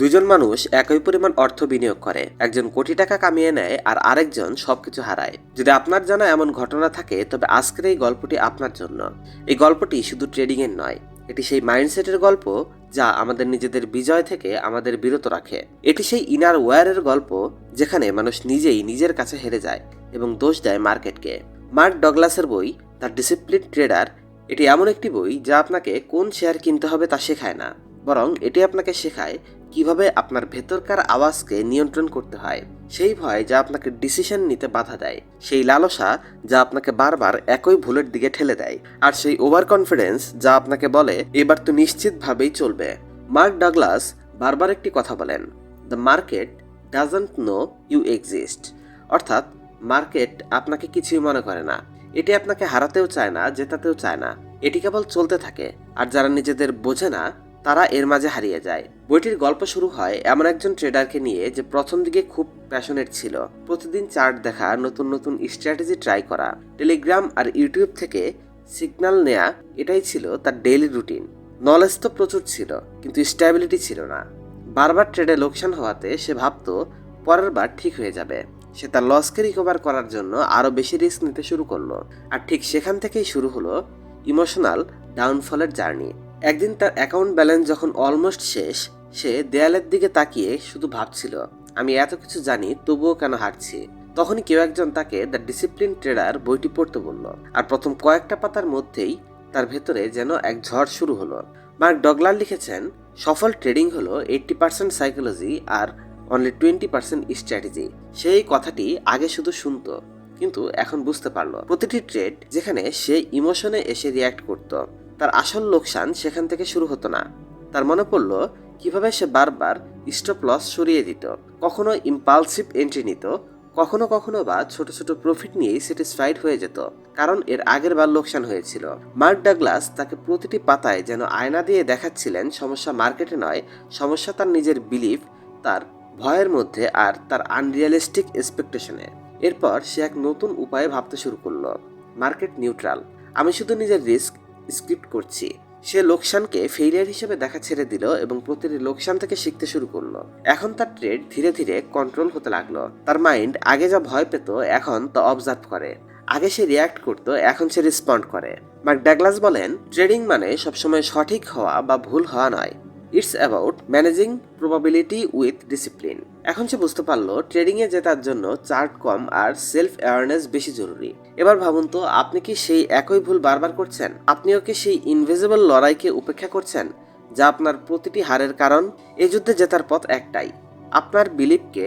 দুজন মানুষ একই পরিমাণ অর্থ বিনিয়োগ করে। একজন কোটি টাকা কামিয়ে নেয় আর আরেকজন সবকিছু হারায়। যদি আপনার জানা এমন ঘটনা থাকে, তবে আজকের এই গল্পটি আপনার জন্য। এই গল্পটি শুধু ট্রেডিং এর নয়, এটি সেই মাইন্ডসেটের গল্প যা আমাদের নিজেদের বিজয় থেকে আমাদের বিরত রাখে। এটি সেই ইনার ওয়্যারের গল্প যেখানে মানুষ নিজেই নিজের কাছে হেরে যায় এবং দোষ দেয় মার্কেটকে। মার্ক ডগলাসের বই, দ্য ডিসিপ্লিন ট্রেডার এটি এমন একটি বই যা আপনাকে কোন শেয়ার কিনতে হবে তা শেখায় না, বরং এটি আপনাকে শেখায় কীভাবে আপনার ভেতরকার আওয়াজকে নিয়ন্ত্রণ করতে হয়, সেই ভয় যা আপনাকে ডিসিশন নিতে বাধা দেয়, সেই লালসা যা আপনাকে বারবার একই ভুলের দিকে ঠেলে দেয়, আর সেই ওভার কনফিডেন্স যা আপনাকে বলে, এবার তো নিশ্চিতভাবেই চলবে। মার্ক ডাগলাস বারবার একটি কথা বলেন the market doesn't know you exist অর্থাৎ মার্কেট আপনাকে কিছুই মনে করে না। এটি আপনাকে হারাতেও চায় না, জেতাতেও চায় না। এটি কেবল চলতে থাকে, আর যারা নিজেদের বোঝে না তারা এর মাঝে হারিয়ে যায়। বইটির গল্প শুরু হয় এমন একজন ট্রেডারকে নিয়ে যে প্রথম দিকে খুব প্যাশনেট ছিল। প্রতিদিন চার্ট দেখা, নতুন নতুন স্ট্র্যাটেজি ট্রাই করা টেলিগ্রাম আর ইউটিউব থেকে সিগন্যাল নেয়া, এটাই ছিল তার ডেইলি রুটিন নলেজ তো প্রচুর ছিল, কিন্তু স্ট্যাবিলিটি ছিল না। বারবার ট্রেডে লোকসান হওয়াতে সে ভাবতো, পরের বার ঠিক হয়ে যাবে। সে তার লসকে রিকভার করার জন্য আরও বেশি রিস্ক নিতে শুরু করল। আর ঠিক সেখান থেকেই শুরু হলো ইমোশনাল ডাউনফলের জার্নি একদিন তার অ্যাকাউন্ট ব্যালেন্স যখন অলমোস্ট শেষ, সে দেয়ালের দিকে তাকিয়ে শুধু ভাবছিল, আমি এত কিছু জানি, তবুও কেন হারছি তখনই কেউ একজন তাকে দ্য ডিসিপ্লিন ট্রেডার বইটি পড়তে বলল, আর প্রথম কয়েকটা পাতার মধ্যেই তার ভেতরে যেন এক ঝড় শুরু হলো। মার্ক ডগলার লিখেছেন, সফল ট্রেডিং হলো এইট্টি পার্সেন্ট সাইকোলজি আর অনলি টোয়েন্টি পার্সেন্ট স্ট্র্যাটেজি সেই কথাটি আগে শুধু শুনতো, কিন্তু এখন বুঝতে পারল। প্রতিটি ট্রেড যেখানে সে ইমোশনে এসে রিয়্যাক্ট করত। তার আসল লোকসান সেখান থেকে শুরু হতো না। তার মনে পড়ল, কীভাবে সে বারবার স্টপ লস সরিয়ে দিত, কখনো ইম্পালসিভ এন্ট্রি নিত, কখনো কখনো বা ছোট ছোট প্রফিট নিয়েই স্যাটিসফাইড হয়ে যেত, কারণ এর আগের বার লোকসান হয়েছিল। মার্ক ডাগলাস তাকে প্রতিটি পাতায় যেন আয়না দিয়ে দেখাচ্ছিলেন, সমস্যা মার্কেটে নয়, সমস্যা তার নিজের বিলিফ তার ভয়ের মধ্যে আর তার আনরিয়ালিস্টিক এক্সপেকটেশনে এরপর সে এক নতুন উপায়ে ভাবতে শুরু করল, মার্কেট নিউট্রাল আমি শুধু নিজের রিস্ক স্ক্রিপ্ট করছি। সে লোকসানকে ফেইলিয়ার হিসেবে দেখা ছেড়ে দিল এবং প্রতিটি লোকসান থেকে শিখতে শুরু করল। এখন তার ট্রেড ধীরে ধীরে কন্ট্রোল হতে লাগল। তার মাইন্ড আগে যা ভয় পেত, এখন তা অবজার্ভ করে। আগে সে রিয়াক্ট করত, এখন সে রেসপন্ড করে। মার্ক ড্যাগলাস বলেন ট্রেডিং মানে সবসময় সঠিক হওয়া বা ভুল হওয়া নয়। It's about managing probability with discipline এখন সে বুঝতে পারল ট্রেডিংয়ে জেতার জন্য চার্ট কম আর সেলফ অ্যাওয়ারনেস বেশি জরুরি। এবার ভাবুন তো, আপনি কি সেই একই ভুল বারবার করছেন? আপনিও কি সেই ইনভিজিবল লড়াইকে উপেক্ষা করছেন, যা আপনার প্রতিটি হারের কারণ? এই যুদ্ধে জেতার পথ একটাই, আপনার বিলিফকে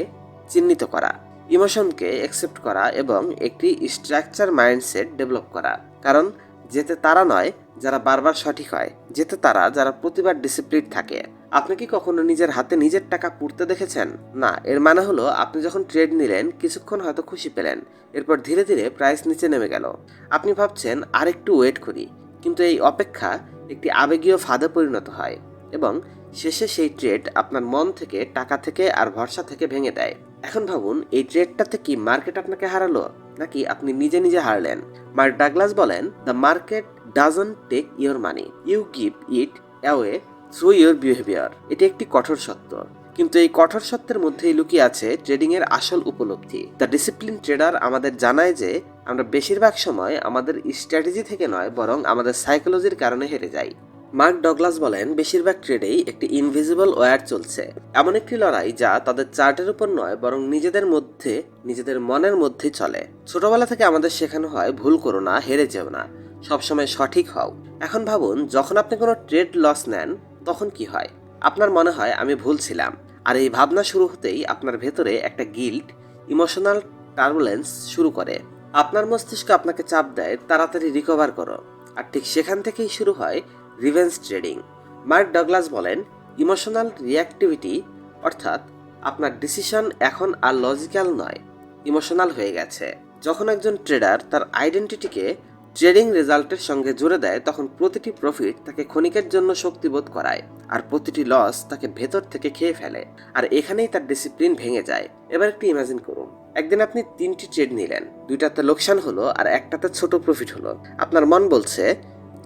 চিহ্নিত করা ইমোশনকে অ্যাকসেপ্ট করা এবং একটি স্ট্রাকচার মাইন্ডসেট ডেভেলপ করা। কারণ যেতে তারা নয় যারা বারবার সঠিক হয় যেতে তারা, যারা প্রতিবার ডিসিপ্লিন থাকে। আপনি কি কখনো নিজের হাতে নিজের টাকা পুড়তে দেখেছেন? না, এর মানে হলো আপনি যখন ট্রেড নিলেন, কিছুক্ষণ হয়তো খুশি পেলেন। এরপর ধীরে ধীরে প্রাইস নিচে নেমে গেল। আপনি ভাবছেন আর একটু ওয়েট করি। কিন্তু এই অপেক্ষা একটি আবেগীয় ফাঁদে পরিণত হয় এবং শেষে সেই ট্রেড আপনার মন থেকে, টাকা থেকে আর ভরসা থেকে ভেঙে দেয়। এখন ভাবুন, এই ট্রেডটাতে কি মার্কেট আপনাকে হারালো? নাকি আপনি নিজে নিজে হারলেন? মার্ক ডাগলাস বলেন the market doesn't take your money you give it away through your behaviour এটি একটি কঠোর সত্য। কিন্তু এই কঠোর সত্যের মধ্যেই লুকিয়ে আছে ট্রেডিং এর আসল উপলব্ধি। দ্য ডিসিপ্লিন ট্রেডার আমাদের জানায় যে, আমরা বেশিরভাগ সময় আমাদের স্ট্র্যাটেজি থেকে নয়, বরং আমাদের সাইকোলজির কারণে হেরে যাই। মার্ক ডগলাস বলেন, বেশিরভাগ ট্রেডেই একটি ইনভিজিবল ওয়্যার চলছে। এমন একটি লড়াই যা তাদের চার্টের উপর নয়, বরং নিজেদের মধ্যে, নিজেদের মনের মধ্যে চলে। ছোটবেলা থেকে আমাদের শেখানো হয়, ভুল করো না, হেরে যেও না। সবসময় সঠিক হও। এখন ভাবুন, যখন আপনি কোনো ট্রেড লস নেন, তখন কি হয়? আপনার মনে হয়, আমি ভুল ছিলাম। আর এই ভাবনা শুরু হতেই আপনার ভেতরে একটা গিল্ট, ইমোশনাল টার্বুলেন্স শুরু করে। আপনার মস্তিষ্ক আপনাকে চাপ দেয়, তাড়াতাড়ি রিকভার করো। আর ঠিক সেখান থেকেই শুরু হয় রিভেন্স ট্রেডিং। মার্ক ডগলাস বলেন, ইমোশনাল রিয়াক্টিভিটি অর্থাৎ আপনার ডিসিশন এখন আর লজিক্যাল নয়, ইমোশনাল হয়ে গেছে। যখন একজন ট্রেডার তার আইডেন্টিটিকে ট্রেডিং রেজাল্টের সঙ্গে জুড়ে দেয় তখন প্রতিটি প্রফিট তাকে ক্ষণিকের জন্য শক্তিবোধ করায় আর প্রতিটি লস তাকে ভেতর থেকে খেয়ে ফেলে। আর এখানেই তার ডিসিপ্লিন ভেঙে যায়। এবার একটু ইমাজিন করুন। একদিন আপনি তিনটি ট্রেড নিলেন। দুইটাতে লোকসান হলো আর একটাতে ছোট প্রফিট হলো। আপনার মন বলছে,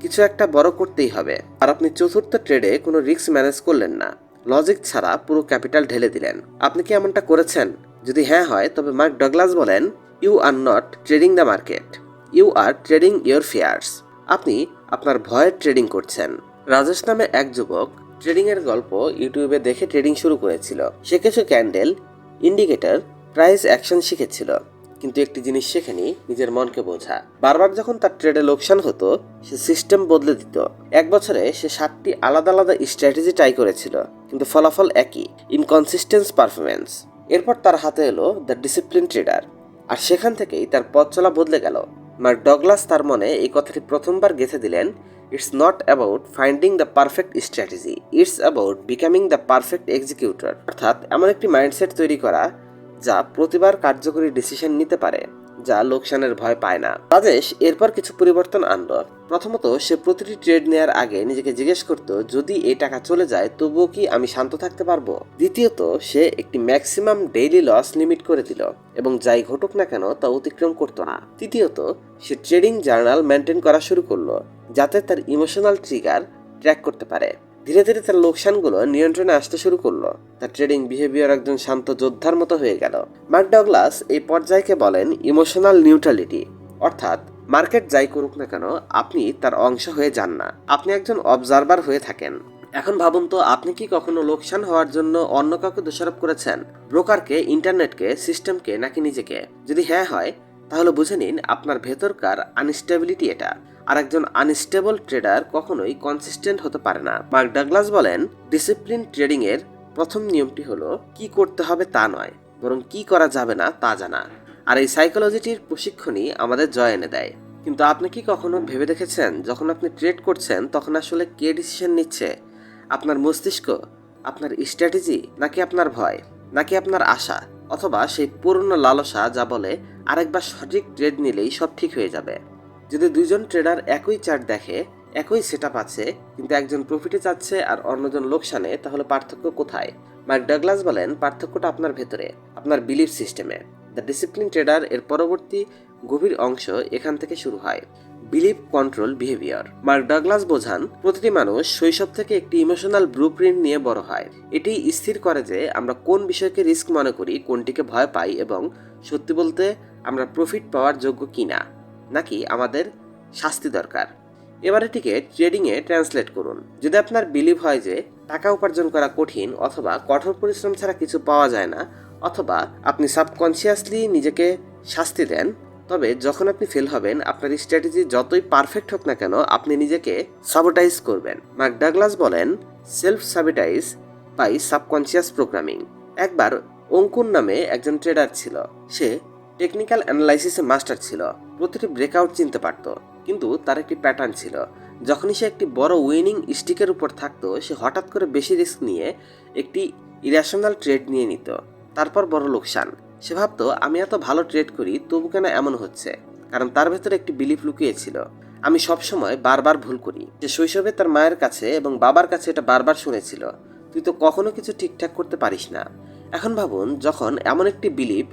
কিছু একটা বড় করতেই হবে। আর আপনি চতুর্থ ট্রেডে কোনো রিস্ক ম্যানেজ করলেন না। লজিক ছাড়া পুরো ক্যাপিটাল ঢেলে দিলেন। আপনি কি এমনটা করেছেন? যদি হ্যাঁ হয়, তবে মার্ক ডগলাস বলেন you are not trading the market you are trading your fears আপনি আপনার ভয়ের ট্রেডিং করছেন। রাজেশ নামে এক যুবক ট্রেডিং এর গল্প ইউটিউবে দেখে ট্রেডিং শুরু করেছিল। সে কিছু ক্যান্ডেল ইন্ডিকেটর প্রাইস অ্যাকশন শিখেছিল। কিন্তু একটি জিনিস শেখেনি নিজের মনকে বোঝা। বারবার যখন তার ট্রেডে লোকসান হতো, সে সিস্টেম বদলে দিত। এক বছরে সে সাতটি আলাদা আলাদা স্ট্র্যাটেজি ট্রাই করেছিল, কিন্তু ফলাফল একই ইনকনসিস্টেন্স পারফরমেন্স এরপর তার হাতে এলো দ্য ডিসিপ্লিন ট্রেডার আর সেখান থেকেই তার পথ চলা বদলে গেল। মার্ক ডগলাস তার মনে এই কথাটি প্রথমবার গেঁথে দিলেন it's not about finding the perfect strategy it's about becoming the perfect executor অর্থাৎ এমন একটি মাইন্ডসেট তৈরি করা যা প্রতিবার কার্যকরী ডিসিশন নিতে পারে। যা লোকসানের ভয় পায় না। রাজেশ এরপর কিছু পরিবর্তন আনলো। প্রথমত, সে প্রতিটি ট্রেড নেয়ার আগে নিজেকে জিজ্ঞেস করত, যদি এই টাকা চলে যায়, তবুও কি আমি শান্ত থাকতে পারব? দ্বিতীয়ত, সে একটি ম্যাক্সিমাম ডেইলি লস লিমিট করে দিল এবং যাই ঘটুক না কেন, তা অতিক্রম করতো না। তৃতীয়ত, সে ট্রেডিং জার্নাল মেনটেন করা শুরু করল, যাতে তার ইমোশনাল ট্রিগার ট্র্যাক করতে পারে। ধীরে ধীরে তার লোকসানগুলো নিয়ন্ত্রণে আসতে শুরু করল। তার ট্রেডিং বিহেভিয়ার একজন শান্ত যোদ্ধার মতো হয়ে গেল। মার্ক ডগলাস এই পর্যায়কে বলেন ইমোশনাল নিউট্রালিটি অর্থাৎ, মার্কেট যাই করুক না কেন, আপনি তার অংশ হয়ে যান না। আপনি একজন অবজারভার হয়ে থাকেন। এখন ভাবুন তো, আপনি কি কখনো লোকসান হওয়ার জন্য অন্য কাউকে দোষারোপ করেছেন? ব্রোকারকে, ইন্টারনেটকে সিস্টেমকে নাকি নিজেকে? যদি হ্যাঁ হয় তাহলে বুঝে নিন আপনার ভেতরকার আনস্টেবিলিটি এটা। আর একজন আনস্টেবল ট্রেডার কখনোই কনসিস্টেন্ট হতে পারে না। মার্ক ডাগলাস বলেন ডিসিপ্লিন ট্রেডিং এর প্রথম নিয়মটি হলো, কি করতে হবে তা নয়, বরং কি করা যাবে না তা জানা। আর এই সাইকোলজিটির প্রশিক্ষণই আমাদের জয় এনে দেয়। কিন্তু আপনি কি কখনো ভেবে দেখেছেন, যখন আপনি ট্রেড করছেন, তখন আসলে কে ডিসিশন নিচ্ছে? আপনার মস্তিষ্ক, আপনার স্ট্র্যাটেজি নাকি আপনার ভয়, নাকি আপনার আশা, অথবা সেই পুরনো লালসা যা বলে আরেকবার সঠিক ট্রেড নিলেই সব ঠিক হয়ে যাবে। যদি দুইজন ট্রেডার একই চার্ট দেখে, একই সেট আছে, কিন্তু একজন প্রফিটে যাচ্ছে আর অন্যজন লোকসানে, তাহলে পার্থক্য কোথায়? মার্ক ডাগলাস বলেন, পার্থক্যটা আপনার ভেতরে, আপনার বিলিফ সিস্টেমে দ্য ডিসিপ্লিন ট্রেডার এর পরবর্তী গভীর অংশ এখান থেকে শুরু হয়। Believe control behaviour Mark Douglas বোঝান, প্রতিটি মানুষ শৈশব থেকে একটি ইমোশনাল ব্লুপ্রিন্ট নিয়ে বড় হয়। এটি স্থির করে যে আমরা কোন বিষয়কে রিস্ক মনে করি, কোনটিকে ভয় পাই এবং সত্যি বলতে আমরা প্রফিট পাওয়ার যোগ্য কিনা, নাকি আমাদের শাস্তি দরকার? এবার এটিকে ট্রেডিংয়ে ট্রান্সলেট করুন। যদি আপনার বিলিভ হয় যে টাকা উপার্জন করা কঠিন অথবা কঠোর পরিশ্রম ছাড়া কিছু পাওয়া যায় না, অথবা আপনি সাবকনসিয়াসলি নিজেকে শাস্তি দেন, তবে যখন আপনি ফেল হবেন, আপনার স্ট্র্যাটেজি যতই পারফেক্ট হোক না কেন, আপনি নিজেকে সাবোটাইজ করবেন। মার্ক ডাগলাস বলেন self sabotage by subconscious programming একবার অঙ্কুর নামে একজন ট্রেডার ছিল। সে টেকনিক্যাল অ্যানালাইসিসে মাস্টার ছিল, প্রতিটি ব্রেকআউট চিনতে পারত, কিন্তু তার একটি প্যাটার্ন ছিল। যখনই সে একটি বড় উইনিং স্টিকের উপর থাকতো, সে হঠাৎ করে বেশি রিস্ক নিয়ে একটি ইরাশনাল ট্রেড নিয়ে নিত। তারপর বড় লোকসান। সে ভাবতো, আমি এত ভালো ট্রেড করি, তবু কেন এমন হচ্ছে? কারণ তার ভেতরে একটি বিলিফ লুকিয়েছিল। আমি সবসময় বারবার ভুল করি। সে শৈশবে তার মায়ের কাছে এবং বাবার কাছে এটা বারবার শুনেছিল, তুই তো কখনো কিছু ঠিকঠাক করতে পারিস না। এখন ভাবুন, যখন এমন একটি বিলিফ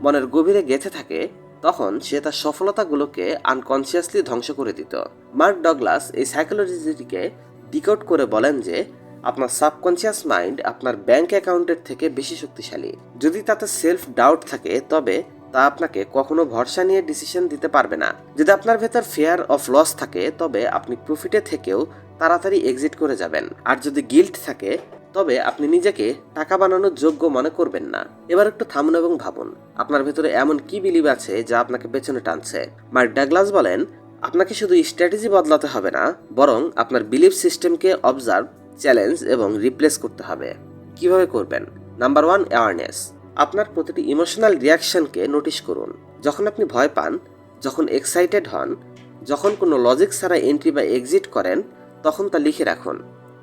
মনের গভীরে গেঁথে থাকে, তখন সে তার সফলতাগুলোকে আনকনসিয়াসলি ধ্বংস করে দিত। মার্ক ডগলাস এই সাইকোলজিটিকে ডিকোড করে বলেন যে, আপনার সাবকনসিয়াস মাইন্ড আপনার ব্যাংক অ্যাকাউন্টের থেকে বেশি শক্তিশালী। যদি তাতে সেলফ ডাউট থাকে, তবে তা আপনাকে কখনো ভরসা নিয়ে ডিসিশন দিতে পারবে না। যদি আপনার ভেতর ফেয়ার অফ লস থাকে, তবে আপনি প্রফিটে থেকেও তাড়াতাড়ি এক্সিট করে যাবেন। আর যদি গিল্ট থাকে তবে আপনি নিজেকে টাকা বানানোর যোগ্য মনে করবেন না। এবার একটু থামুন এবং ভাবুন, আপনার ভেতরে এমন কি বিলিভ আছে যা আপনাকে পেছনে টানছে? মার্ক ডাগলাস বলেন, আপনাকে শুধু স্ট্র্যাটেজি বদলাতে হবে না, বরং আপনার বিলিভ সিস্টেমকে অবজার্ভ চ্যালেঞ্জ এবং রিপ্লেস করতে হবে। কীভাবে করবেন? নাম্বার ওয়ান অ্যাওয়ারনেস আপনার প্রতিটি ইমোশনাল রিয়াকশনকে নোটিশ করুন। যখন আপনি ভয় পান, যখন এক্সাইটেড হন, যখন কোনো লজিক ছাড়া এন্ট্রি বা এক্সিট করেন, তখন তা লিখে রাখুন।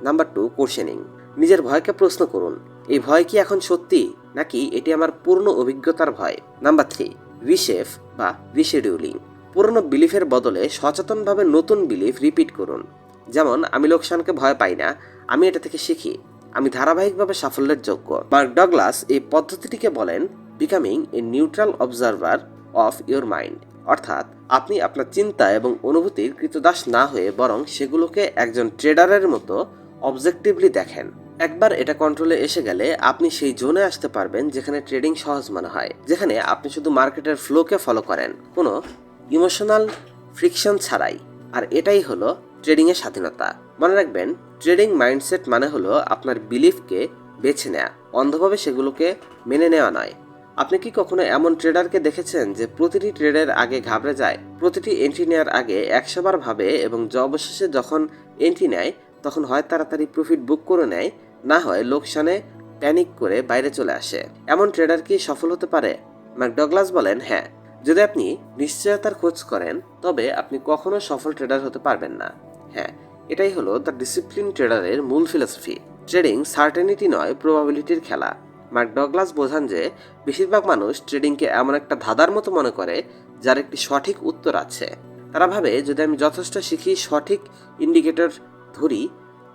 নাম্বার টু কোশ্চেনিং নিজের ভয়কে প্রশ্ন করুন, এই ভয় কি এখন সত্যি, নাকি এটি আমার পূর্ণ অভিজ্ঞতার ভয়? নাম্বার থ্রি রিশেফ বা রিশেডিউলিং পুরনো বিলিফের বদলে সচেতনভাবে নতুন বিলিফ রিপিট করুন। যেমন, আমি লোকসানকে ভয় পাই না, আমি এটা থেকে শিখি। আমি ধারাবাহিকভাবে সাফল্যের যোগ্য। মার্ক ডগলাস এই পদ্ধতিটিকে বলেন becoming a neutral observer of your mind অর্থাৎ, আপনি আপনার চিন্তা এবং অনুভূতির কৃতদাস না হয়ে বরং সেগুলোকে একজন ট্রেডারের মতো অবজেক্টিভলি দেখেন। একবার এটা কন্ট্রোলে এসে গেলে আপনি সেই জোনে আসতে পারবেন যেখানে ট্রেডিং সহজ মনে হয়, যেখানে আপনি শুধু মার্কেটের ফ্লোকে ফলো করেন। কোনো ইমোশনাল ফ্রিকশন ছাড়াই। আর এটাই হলো ট্রেডিংয়ের স্বাধীনতা। মনে রাখবেন ট্রেডিং মাইন্ডসেট মানে হলো আপনার বিলিফকে বেছে নেওয়া অন্ধভাবে সেগুলোকে মেনে নেওয়া নয়। আপনি কি কখনো এমন ট্রেডারকে দেখেছেন যে প্রতিটি ট্রেডের আগে ঘাবড়ে যায়, প্রতিটি এন্ট্রি নেওয়ার আগে একশোবার ভাবে এবং অবশেষে যখন এন্ট্রি নেয়, তখন হয় তাড়াতাড়ি প্রফিট বুক করে নেয় না হয় লোকসানে প্যানিক করে বাইরে চলে আসে। এমন ট্রেডার কি সফল হতে পারে? ম্যাকডগলাস বলেন হ্যাঁ। যদি আপনি নিশ্চয়তার খোঁজ করেন, তবে আপনি কখনো সফল ট্রেডার হতে পারবেন না। হ্যাঁ এটাই হলো দ্য ডিসিপ্লিন ট্রেডারের মূল ফিলসফি ট্রেডিং সার্টেনিটি নয় প্রবাবিলিটির খেলা। মার্ক ডগলাস বোঝান যে, বেশিরভাগ মানুষ ট্রেডিংকে এমন একটা ধাঁধার মতো মনে করে, যার একটি সঠিক উত্তর আছে। তারা ভাবে, যদি আমি যথেষ্ট শিখি, সঠিক ইন্ডিকেটর ধরি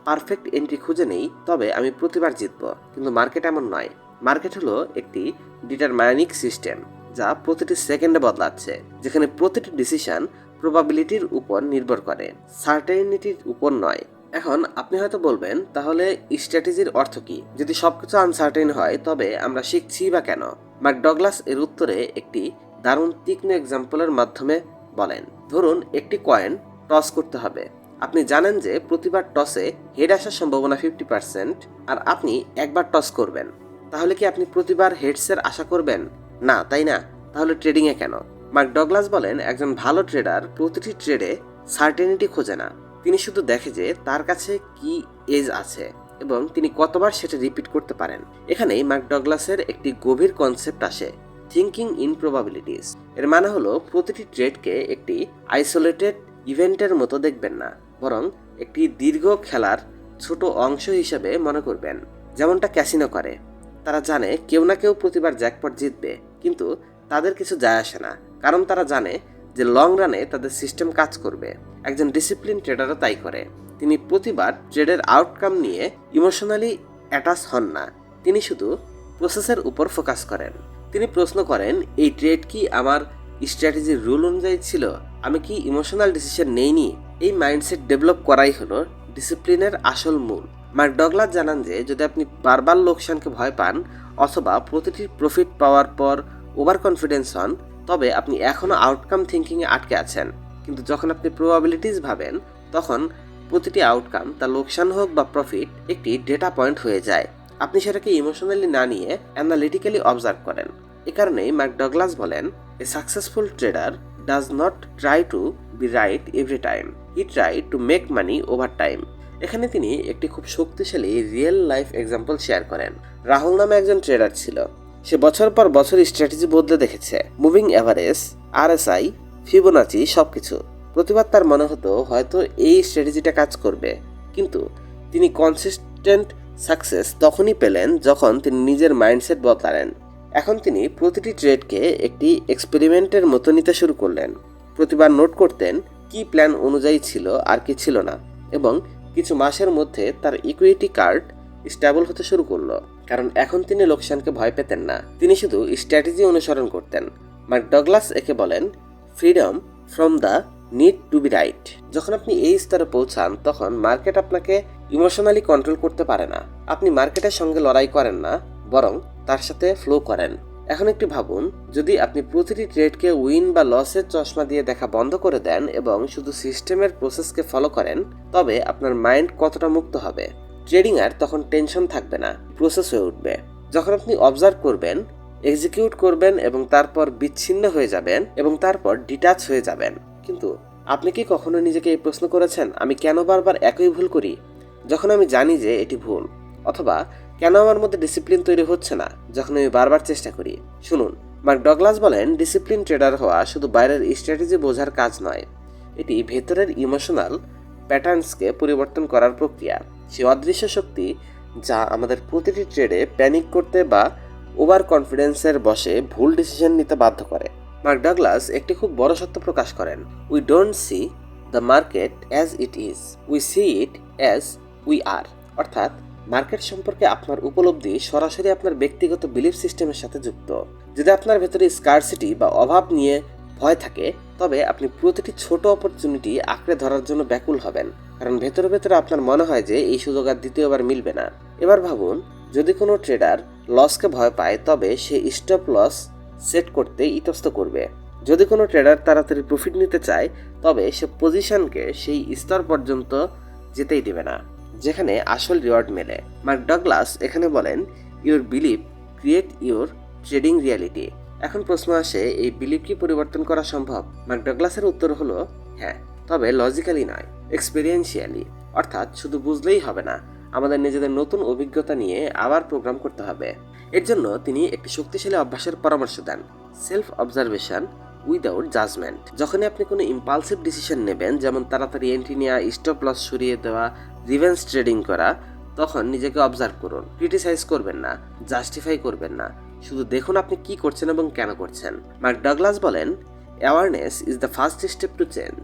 পারফেক্ট এন্ট্রি খুঁজে নেই, তবে আমি প্রতিবার জিতব, কিন্তু মার্কেট এমন নয়। মার্কেট হলো একটি ডিটারমাইনিক সিস্টেম যা প্রতিটি সেকেন্ডে বদলাচ্ছে, যেখানে প্রতিটি ডিসিশন প্রবাবিলিটির উপর নির্ভর করে। সার্টেনিটির উপর নয়। এখন আপনি হয়তো বলবেন, তাহলে স্ট্র্যাটেজির অর্থ কি? যদি সবকিছু আনসার্টেন হয়, তবে আমরা শিখছি বা কেন? মার্ক ডগলাস এর উত্তরে একটি দারুণ তীক্ষ্ণ এক্সাম্পলের মাধ্যমে বলেন, ধরুন একটি কয়েন টস করতে হবে। আপনি জানেন যে প্রতিবার টসে হেড আসার সম্ভাবনা ফিফটি পার্সেন্ট আর আপনি একবার টস করবেন। তাহলে কি আপনি প্রতিবার হেডসের আশা করবেন? না, তাই না? তাহলে ট্রেডিংয়ে কেন? মার্ক ডগলাস বলেন, একজন ভালো ট্রেডার প্রতিটি ট্রেডে সার্টেনিটি খোঁজে না। তিনি শুধু দেখে যে তার কাছে কি এজ আছে এবং তিনি কতবার সেটা রিপিট করতে পারেন। এখানেই মার্ক ডগলাসের একটি গভীর কনসেপ্ট আসে থিঙ্কিং ইন প্রবাবিলিটিস এর মানে হলো, প্রতিটি ট্রেডকে একটি আইসোলেটেড ইভেন্টের মতো দেখবেন না। বরং একটি দীর্ঘ খেলার ছোট অংশ হিসেবে মনে করবেন, যেমনটা ক্যাসিনো করে। তারা জানে কেউ না কেউ প্রতিবার জ্যাকপট জিতবে, কিন্তু তাদের কিছু যায় আসে না, কারণ তারা জানে যে লং রানে তাদের সিস্টেম কাজ করবে। একজন ডিসিপ্লিন ট্রেডারও তাই করে। তিনি প্রতিবার ট্রেডের আউটকাম নিয়ে ইমোশনালি অ্যাটাচ হন না। তিনি শুধু প্রসেসের উপর ফোকাস করেন। তিনি প্রশ্ন করেন, এই ট্রেড কি আমার স্ট্র্যাটেজির রুল অনুযায়ী ছিল? আমি কি ইমোশনাল ডিসিশন নেইনি? এই মাইন্ডসেট ডেভেলপ করাই হলো ডিসিপ্লিনের আসল মূল। মার্ক ডগলাস জানান যে, যদি আপনি বারবার লোকসানকে ভয় পান অথবা প্রতিটি প্রফিট পাওয়ার পর ওভার কনফিডেন্স হন, তবে আপনি এখনও আউটকাম থিঙ্কিংয়ে আটকে আছেন। কিন্তু যখন আপনি প্রবাবিলিটিস ভাবেন, তখন প্রতিটি আউটকাম তা লোকসান হোক বা প্রফিট একটি ডেটা পয়েন্ট হয়ে যায়। আপনি সেটাকে ইমোশনালি না নিয়ে অ্যানালিটিক্যালি অবজার্ভ করেন। এ কারণেই মার্ক ডগলাস বলেন a successful trader does not try to be right every time he try to make money over time এখানে তিনি একটি খুব শক্তিশালী রিয়েল লাইফ এক্সাম্পল শেয়ার করেন। রাহুল নামে একজন ট্রেডার ছিল। সে বছর পর বছর স্ট্র্যাটেজি বদলে দেখেছে। মুভিং এভারেজ আরএসআই ফিবোনাচি সব কিছু প্রতিবার তার মনে হতো হয়তো এই স্ট্র্যাটেজিটা কাজ করবে। কিন্তু তিনি কনসিস্টেন্ট সাকসেস তখনই পেলেন যখন তিনি নিজের মাইন্ডসেট বদলালেন। এখন তিনি প্রতিটি ট্রেডকে একটি এক্সপেরিমেন্টের মতো নিতে শুরু করলেন। প্রতিবার নোট করতেন কি প্ল্যান অনুযায়ী ছিল আর কি ছিল না, এবং কিছু মাসের মধ্যে তার ইকুইটি কার্ড স্টেবল হতে শুরু করল। কারণ এখন তিনি লোকসানকে ভয় পেতেন না। তিনি শুধু স্ট্র্যাটেজি অনুসরণ করতেন। মার্ক ডগলাস একে বলেন freedom from the need to be right যখন আপনি এই স্তরে পৌঁছান, তখন মার্কেট আপনাকে ইমোশনালি কন্ট্রোল করতে পারে না। আপনি মার্কেটের সঙ্গে লড়াই করেন না, বরং তার সাথে ফ্লো করেন। এখন একটি ভাবুন, যদি আপনি প্রতিটি ট্রেডকে উইন বা লসের চশমা দিয়ে দেখা বন্ধ করে দেন এবং শুধু সিস্টেমের প্রসেসকে ফলো করেন, তবে আপনার মাইন্ড কতটা মুক্ত হবে? ট্রেডিং আর তখন টেনশন থাকবে না প্রসেস হয়ে উঠবে। যখন আপনি অবজার্ভ করবেন এক্সিকিউট করবেন এবং তারপর বিচ্ছিন্ন হয়ে যাবেন এবং তারপর ডিটাচ হয়ে যাবেন। কিন্তু আপনি কি কখনো নিজেকে এই প্রশ্ন করেছেন, আমি কেন বারবার একই ভুল করি? যখন আমি জানি যে এটি ভুল, অথবা কেন আমার মধ্যে ডিসিপ্লিন তৈরি হচ্ছে না? যখন আমি বারবার চেষ্টা করি, শুনুন, মার্ক ডগলাস বলেন ডিসিপ্লিন ট্রেডার হওয়া শুধু বাইরের স্ট্র্যাটেজি বোঝার কাজ নয়, এটি ভেতরের ইমোশনাল প্যাটার্নসকে পরিবর্তন করার প্রক্রিয়া। সে অদৃশ্য শক্তি যা আমাদের প্রতিটি ট্রেডে প্যানিক করতে বা ওভার কনফিডেন্সের বসে ভুল ডিসিশন নিতে বাধ্য করে। মার্ক ডাগলাস একটি খুব বড় সত্য প্রকাশ করেন we don't see the market as it is we see it as we are অর্থাৎ মার্কেট সম্পর্কে আপনার উপলব্ধি সরাসরি আপনার ব্যক্তিগত বিলিফ সিস্টেমের সাথে যুক্ত। যদি আপনার ভেতরে স্কারসিটি বা অভাব নিয়ে ভয় থাকে, তবে আপনি প্রতিটি ছোট অপরচুনিটি আঁকড়ে ধরার জন্য ব্যাকুল হবেন। কারণ ভেতরে ভেতরে আপনার মনে হয় যে এই সুযোগ আর দ্বিতীয়বার মিলবে না। এবার ভাবুন, যদি কোনো ট্রেডার লসকে ভয় পায়, তবে সে স্টপ লস সেট করতে ইতস্ত করবে। যদি কোনো ট্রেডার তাড়াতাড়ি প্রফিট নিতে চায়, তবে সে পজিশনকে সেই স্তর পর্যন্ত যেতেই দেবে না। যেখানে আসল রিওয়ার্ড মেলে। মার্ক ডগলাস এখানে বলেন your believe create your trading reality এখন প্রশ্ন আসে, এই বিলিভ কি পরিবর্তন করা সম্ভব? মার্ক ডগলাসের উত্তর হলো হ্যাঁ তবে লজিক্যালি নয় এক্সপিরিয়েন্সিয়ালি অর্থাৎ শুধু বুঝলেই হবে না, আমাদের নিজেদের নতুন অভিজ্ঞতা নিয়ে আবার প্রোগ্রাম করতে হবে। এর জন্য তিনি একটি শক্তিশালী অভ্যাসের পরামর্শ দেন সেলফ অবজারভেশন উইদাউট জাজমেন্ট যখনই আপনি কোনো ইম্পালসিভ ডিসিশন নেবেন, যেমন তাড়াতাড়ি এন্ট্রি নেওয়া স্টপ লস সরিয়ে দেওয়া রিভেন্স ট্রেডিং করা, তখন নিজেকে অবজার্ভ করুন। ক্রিটিসাইজ করবেন না জাস্টিফাই করবেন না। শুধু দেখুন আপনি কি করছেন এবং কেন করছেন। মার্ক ডাগলাস বলেন awareness is the first step to change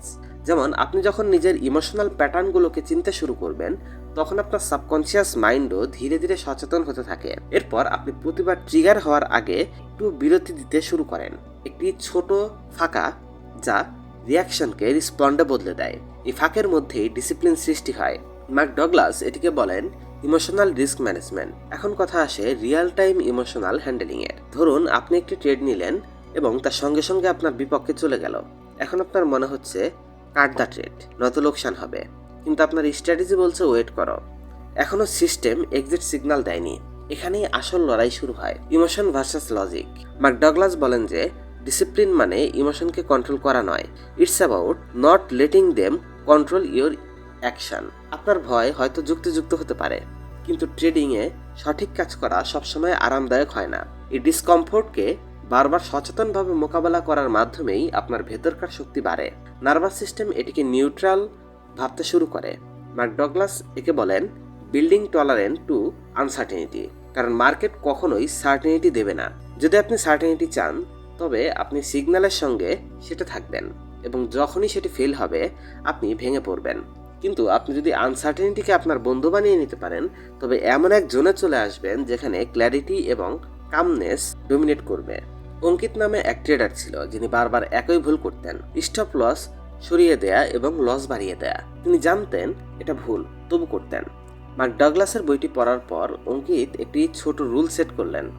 যেমন, আপনি যখন নিজের ইমোশনাল প্যাটার্নগুলোকে চিনতে শুরু করবেন, তখন আপনার সাবকনসিয়াস মাইন্ডও ধীরে ধীরে সচেতন হতে থাকে। এরপর আপনি প্রতিবার ট্রিগার হওয়ার আগে একটু বিরতি দিতে শুরু করেন। একটি ছোট ফাঁকা যা রিয়াকশনকে রিসপন্ডে বদলে দেয়। এই ফাঁকের মধ্যেই ডিসিপ্লিন সৃষ্টি হয়। মার্ক ডগলাস এটিকে বলেন ইমোশনাল রিস্ক ম্যানেজমেন্ট এখন কথা আসে রিয়েল টাইম ইমোশনাল হ্যান্ডেলিং এর ধরুন, আপনি একটি ট্রেড নিলেন এবং তার সঙ্গে সঙ্গে আপনার বিপক্ষে চলে গেল। এখন আপনার মনে হচ্ছে কাট দ্য ট্রেড নয়তো লোকসান হবে। কিন্তু আপনার স্ট্র্যাটেজি বলছে ওয়েট করো। এখনও সিস্টেম এক্সিট সিগন্যাল দেয়নি। এখানেই আসল লড়াই শুরু হয়। ইমোশন ভার্সাস লজিক ডগলাস বলেন যে ডিসিপ্লিন মানে ইমোশনকে কন্ট্রোল করা নয়। It's about not letting them control your action আপনার ভয় হয়তো যুক্তিযুক্ত হতে পারে। কিন্তু ট্রেডিংয়ে সঠিক কাজ করা সবসময় আরামদায়ক হয় না। এই ডিসকমফোর্টকে বারবার সচেতনভাবে মোকাবেলা করার মাধ্যমেই আপনার ভেতরকার শক্তি বাড়ে। নার্ভাস সিস্টেম এটিকে নিউট্রাল ভাবতে শুরু করে। মার্ক ডগলাস একে বলেন বিল্ডিং টলারেন্ট টু আনসার্টেনিটি। কারণ মার্কেট কখনোই সার্টেনিটি দেবে না। যদি আপনি সার্টেনিটি চান, তবে আপনি সিগন্যালের সঙ্গে সেটা থাকবেন এবং যখনই সেটি ফেল হবে, আপনি ভেঙে পড়বেন। কিন্তু আপনি যদি আনসার্টেনিটিকে আপনার বন্ধু বানিয়ে নিতে পারেন, তবে এমন এক জোনে চলে আসবেন যেখানে ক্ল্যারিটি এবং কামনেস ডোমিনেট করবে। অঙ্কিত নামে এক ট্রেডার ছিল, যিনি বারবার একই ভুল করতেন। স্টপ লস সরিয়ে দেয়া এবং লস বাড়িয়ে দেয়া। তিনি জানতেন এটা ভুল, তবু করতেন। মার্ক ডাগলাসের বইটি পড়ার পর অঙ্কিত একটি ছোট রুল সেট করলেন।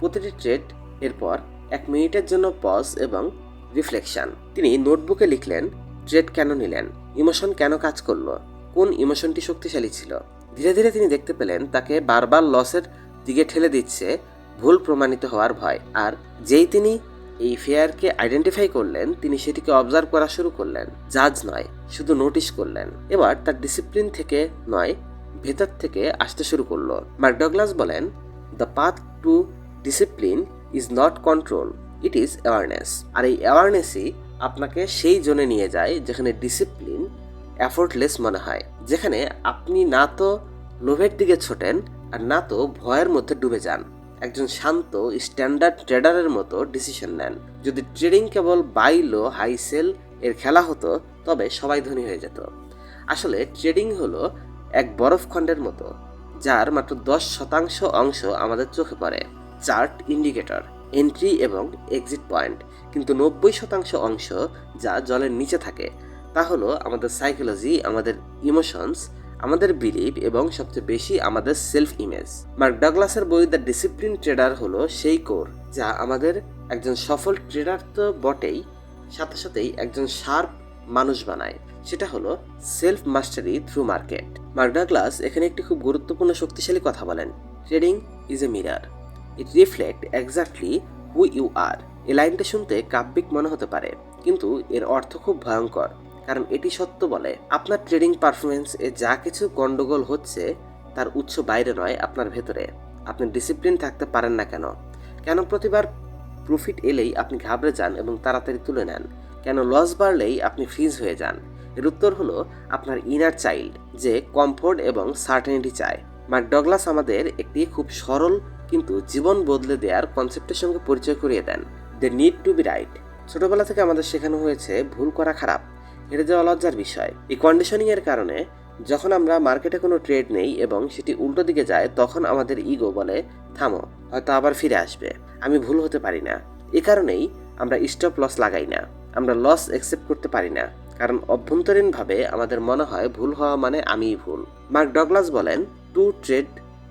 প্রতিটি ট্রেড এরপর এক মিনিটের জন্য পজ এবং রিফ্লেকশন তিনি নোটবুকে লিখলেন ট্রেড কেন নিলেন? ইমোশন কেন কাজ করল? কোন ইমোশনটি শক্তিশালী ছিল? ধীরে ধীরে তিনি দেখতে পেলেন, তাকে বারবার লসের দিকে ঠেলে দিচ্ছে ভুল প্রমাণিত হওয়ার ভয়। আর যেই তিনি এই ফেয়ারকে আইডেন্টিফাই করলেন, তিনি সেটিকে অবজার্ভ করা শুরু করলেন। জাজ নয়, শুধু নোটিশ করলেন। এবার তার ডিসিপ্লিন থেকে নয়, ভেতর থেকে আসতে শুরু করল। মার্ক বলেন the path to discipline is not control it is awareness আর এই অ্যাওয়ারনেসই আপনাকে সেই জোনে নিয়ে যায় যেখানে ডিসিপ্লিন অ্যাফোর্টলেস মনে হয়। যেখানে আপনি না তো লোভের দিকে ছোটেন আর না তো ভয়ের মধ্যে ডুবে যান। একজন শান্ত স্ট্যান্ডার্ড ট্রেডারের মতো ডিসিশন নেন। যদি ট্রেডিং কেবল বাই লো হাই সেল এর খেলা হতো, তবে সবাই ধনী হয়ে যেত। আসলে ট্রেডিং হলো এক বরফখণ্ডের মতো, যার মাত্র দশ শতাংশ অংশ আমাদের চোখে পড়ে। চার্ট ইন্ডিকেটর এন্ট্রি এবং এক্সিট পয়েন্ট কিন্তু নব্বই শতাংশ অংশ যা জলের নিচে থাকে। তা হলো আমাদের সাইকোলজি আমাদের ইমোশনস আমাদের বিলিভ এবং সবচেয়ে বেশি আমাদের সেলফ ইমেজ মার্ক ডাগলাসের বই দ্য ডিসিপ্লিন ট্রেডার হলো সেই কোর, যা আমাদের একজন সফল ট্রেডার তো বটেই, সাথে সাথেই একজন শার্প মানুষ বানায়। সেটা হলো সেলফ মাস্টারি থ্রু মার্কেট মার্ক ডাগলাস এখানে একটি খুব গুরুত্বপূর্ণ শক্তিশালী কথা বলেন trading is a mirror it reflect exactly who you are এই লাইনটা শুনতে কাব্যিক মনে হতে পারে, কিন্তু এর অর্থ খুব ভয়ঙ্কর। কারণ এটি সত্য বলে, আপনার ট্রেডিং পারফরমেন্স এ যা কিছু গন্ডগোল হচ্ছে, তার উৎস বাইরে নয় আপনার ভেতরে। আপনি ডিসিপ্লিন থাকতে পারেন না কেন? কেন প্রতিবার প্রফিট এলেই আপনি ঘাবড়ে যান এবং তাড়াতাড়ি তুলে নেন? কেন লস বাড়লেই আপনি ফ্রিজ হয়ে যান? এর উত্তর হলো আপনার ইনার চাইল্ড যে কমফোর্ট এবং সার্টেনিটি চায়। মার্ক ডগলাস আমাদের একটি খুব সরল কিন্তু জীবন বদলে দেওয়ার কনসেপ্টের সঙ্গে পরিচয় করিয়ে দেন। They need to be right ছোটবেলা থেকে আমাদের শেখানো হয়েছে, ভুল করা খারাপ। হেরে যাওয়া লজ্জার বিষয়। এই কন্ডিশনিং এর কারণে যখন আমরা মার্কেটে কোনো ট্রেড নেই এবং সেটি উল্টো দিকে যায়, তখন আমাদের ইগো বলে, থামো, হয়তো আবার ফিরে আসবে। আমি ভুল হতে পারি না। এ কারণেই আমরা স্টপ লস লাগাই না। আমরা লস অ্যাকসেপ্ট করতে পারি না। কারণ অভ্যন্তরীণভাবে আমাদের মনে হয় ভুল হওয়া মানে আমিই ভুল। মার্ক ডগলাস বলেন to trade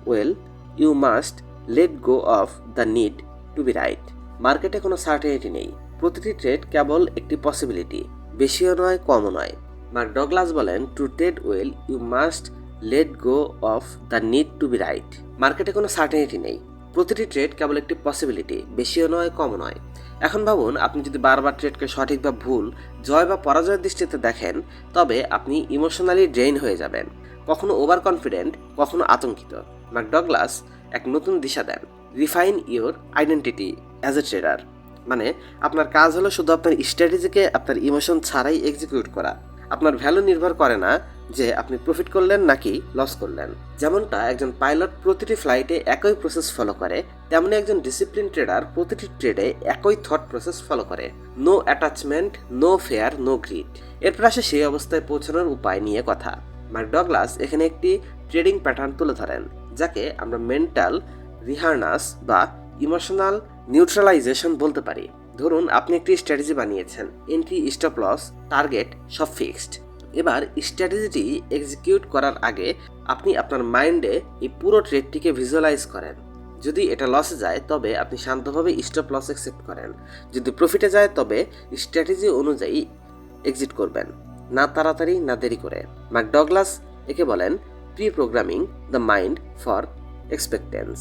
well you must let go of the need to be right মার্কেটে কোনো সার্টেনিটি নেই। প্রতিটি ট্রেড কেবল একটি পসিবিলিটি বেশিও নয়, কমও নয়। মার্ক ডগলাস বলেন to trade well you must let go of the need to be right মার্কেটে কোনো সার্টেনিটি নেই। প্রতিটি ট্রেড কেবল একটি পসিবিলিটি বেশিও নয়, কমও নয়। এখন ভাবুন, আপনি যদি বারবার ট্রেডকে সঠিক বা ভুল, জয় বা পরাজয়ের দৃষ্টিতে দেখেন, তবে আপনি ইমোশনালি ড্রেইন হয়ে যাবেন। কখনো ওভার কনফিডেন্ট কখনো আতঙ্কিত। মার্ক ডগলাস এক নতুন দিশা দেন। Refine your identity as a trader মানে আপনার কাজ হলো শুধু আপনার স্ট্র্যাটেজিকে আপনার ইমোশন ছাড়াই এক্সিকিউট করা। আপনার ভ্যালু নির্ভর করে না যে আপনি প্রফিট করলেন নাকি লস করলেন। যেমনটা একজন পাইলট প্রতিটি ফ্লাইটে একই প্রসেস ফলো করে, তেমনি একজন ডিসিপ্লিন ট্রেডার প্রতিটি ট্রেডে একই থট প্রসেস ফলো করে। No attachment no fear no greed এরপর আসে সেই অবস্থায় পৌঁছানোর উপায় নিয়ে কথা। মার্ক ডগলাস এখানে একটি ট্রেডিং প্যাটার্ন তুলে ধরেন, যাকে আমরা মেন্টাল রিহার্নাস বা ইমোশনাল নিউট্রালাইজেশন বলতে পারি। ধরুন, আপনি একটি স্ট্র্যাটেজি বানিয়েছেন। এন্ট্রি স্টপ লস টার্গেট সব ফিক্সড এবার স্ট্র্যাটেজিটি এক্সিকিউট করার আগে আপনি আপনার মাইন্ডে এই পুরো ট্রেডটিকে ভিজুয়ালাইজ করেন। যদি এটা লসে যায়, তবে আপনি শান্তভাবে স্টপ লস অ্যাকসেপ্ট করেন। যদি প্রফিটে যায়, তবে স্ট্র্যাটেজি অনুযায়ী এক্সিট করবেন। না তাড়াতাড়ি, না দেরি করে। ম্যাক ডগলাস একে বলেন pre programming the mind for expectancy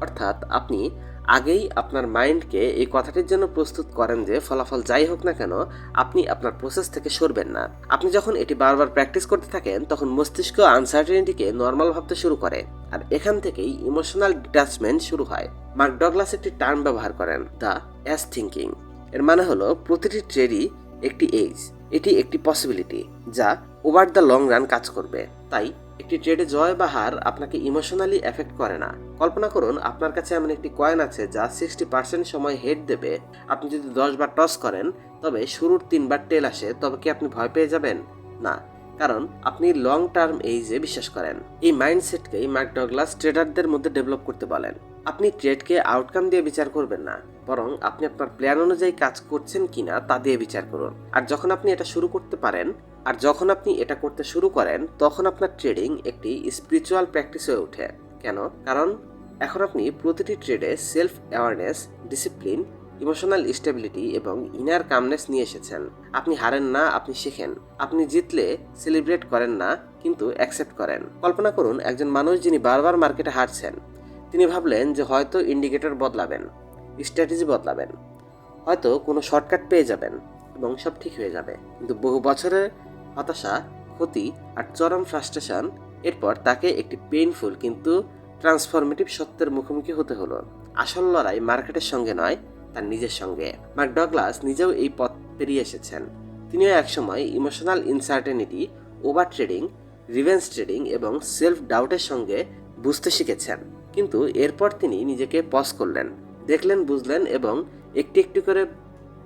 অর্থাৎ আপনি আগেই আপনার মাইন্ডকে এই কথাটির জন্য প্রস্তুত করেন যে ফলাফল যাই হোক না কেন, আপনি আপনার প্রসেস থেকে সরবেন না। আপনি যখন এটি বারবার প্র্যাকটিস করতে থাকেন, তখন মস্তিষ্ক আনসার্টেনিটিকে নর্মাল ভাবতে শুরু করে আর এখান থেকেই ইমোশনাল ডিটাচমেন্ট শুরু হয়। মার্ক ডগলাস একটি টার্ম ব্যবহার করেন, দ্য অ্যাস থিঙ্কিং এর মানে হলো প্রতিটি ট্রেডই একটি এজ এটি একটি পসিবিলিটি যা ওভার দ্য লং রান কাজ করবে। তাই একটি ট্রেডে জয় বা হার আপনাকে ইমোশনালি এফেক্ট করে না। কল্পনা করুন, আপনার কাছে এমন একটি কয়েন আছে যা সিক্সটি পার্সেন্ট সময় হেড দেবে। আপনি যদি দশ বার টস করেন, তবে শুরুর তিনবার টেল আসে, তবে কি আপনি ভয় পেয়ে যাবেন? না, কারণ আপনি লং টার্ম এইজে বিশ্বাস করেন। এই মাইন্ডসেটকেই মার্ক ডগলাস ট্রেডারদের মধ্যে ডেভেলপ করতে বলেন। আপনি ট্রেডকে আউটকাম দিয়ে বিচার করবেন না, বরং আপনি আপনার প্ল্যান অনুযায়ী কাজ করছেন কিনা তা দিয়ে বিচার করুন। আর যখন আপনি এটা শুরু করতে পারেন, আর যখন আপনি এটা করতে শুরু করেন, তখন আপনার ট্রেডিং একটি স্পিরিচুয়াল প্র্যাকটিস হয়ে ওঠে। কেন? কারণ এখন আপনি প্রতিটি ট্রেডে self awareness discipline emotional stability এবং ইনার কামনেস নিয়ে এসেছেন। আপনি হারেন না, আপনি শেখেন। আপনি জিতলে সেলিব্রেট করেন না, কিন্তু অ্যাকসেপ্ট করেন। কল্পনা করুন, একজন মানুষ যিনি বারবার মার্কেটে হারছেন, তিনি ভাবলেন যে হয়তো ইন্ডিকেটর বদলাবেন স্ট্র্যাটেজি বদলাবেন। হয়তো কোনো শর্টকাট পেয়ে যাবেন এবং সব ঠিক হয়ে যাবে। কিন্তু বহু বছরের হতাশা, ক্ষতি আর চরম ফ্রাস্ট্রেশন এরপর তাকে একটি পেইনফুল কিন্তু ট্রান্সফরমেটিভ সত্যের মুখোমুখি হতে হলো। আসল লড়াই মার্কেটের সঙ্গে নয়, তার নিজের সঙ্গে। মার্ক ডগলাস নিজেও এই পথ পেরিয়ে এসেছেন। তিনিও একসময় emotional uncertainty over trading revenge trading এবং সেলফ ডাউটের সঙ্গে বুঝতে শিখেছেন। কিন্তু এরপর তিনি নিজেকে পজ করলেন। দেখলেন, বুঝলেন এবং একটি একটি করে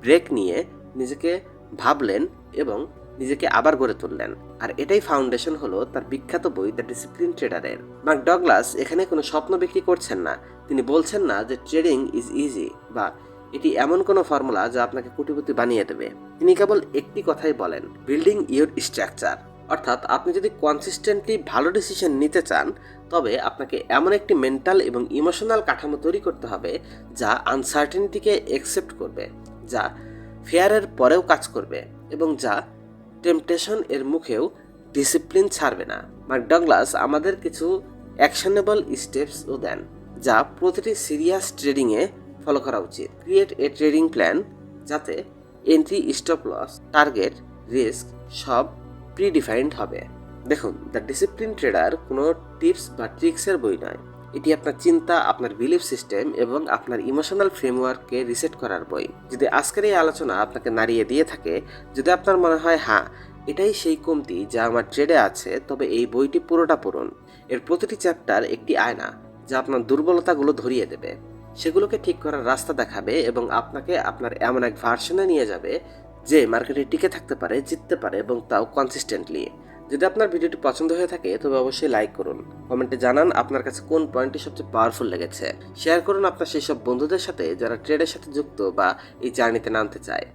ব্রেক নিয়ে নিজেকে ভাবলেন এবং নিজেকে আবার গড়ে তুললেন। আর এটাই ফাউন্ডেশন হলো তার বিখ্যাত বই দ্য ডিসিপ্লিন ট্রেডারের মার্ক ডগলাস এখানে কোনো স্বপ্ন বিক্রি করছেন না। তিনি বলছেন না যে ট্রেডিং ইজ ইজি বা এটি এমন কোনো ফর্মুলা যা আপনাকে কোটিপতি বানিয়ে দেবে। তিনি কেবল একটি কথাই বলেন বিল্ডিং ইউর স্ট্রাকচার অর্থাৎ আপনি যদি কনসিস্টেন্টলি ভালো ডিসিশন নিতে চান, তবে আপনাকে এমন একটি মেন্টাল এবং ইমোশনাল কাঠামো তৈরি করতে হবে যা আনসার্টেনিটিকে একসেপ্ট করবে, যা ফেয়ারের পরেও কাজ করবে এবং যা টেম্পটেশন এর মুখেও ডিসিপ্লিন ছাড়বে না। মার্ক ডগলাস আমাদের কিছু অ্যাকশনেবল স্টেপসও দেন, যা প্রতিটি সিরিয়াস ট্রেডিংয়ে ফলো করা উচিত। ক্রিয়েট এ ট্রেডিং প্ল্যান যাতে entry stop loss target risk সব প্রিডিফাইন্ড হবে। দেখুন দ্য ডিসিপ্লিন ট্রেডার কোনো টিপস বা ট্রিক্সের বই নয়। এটি আপনার চিন্তা, আপনার বিলিফ সিস্টেম এবং আপনার ইমোশনাল ফ্রেমওয়ার্ককে রিসেট করার বই। যদি আজকের এই আলোচনা আপনাকে নাড়িয়ে দিয়ে থাকে, যদি আপনার মনে হয় হ্যাঁ এটাই সেই কমতি যা আমার ট্রেডে আছে, তবে এই বইটি পুরোটা পড়ুন। এর প্রতিটি চ্যাপ্টার একটি আয়না, যা আপনার দুর্বলতাগুলো ধরিয়ে দেবে। সেগুলোকে ঠিক করার রাস্তা দেখাবে এবং আপনাকে আপনার এমন এক ভার্সনে নিয়ে যাবে, যে মার্কেটে টিকে থাকতে পারে, জিততে পারে এবং তাও কনসিস্টেন্টলি যদি আপনার ভিডিওটি পছন্দ হয়ে থাকে, তবে অবশ্যই লাইক করুন। কমেন্টে জানান আপনার কাছে কোন পয়েন্টটি সবচেয়ে পাওয়ারফুল লেগেছে। শেয়ার করুন আপনার সেই সব বন্ধুদের সাথে যারা ট্রেডের সাথে যুক্ত বা এই জার্নিতে নামতে চায়।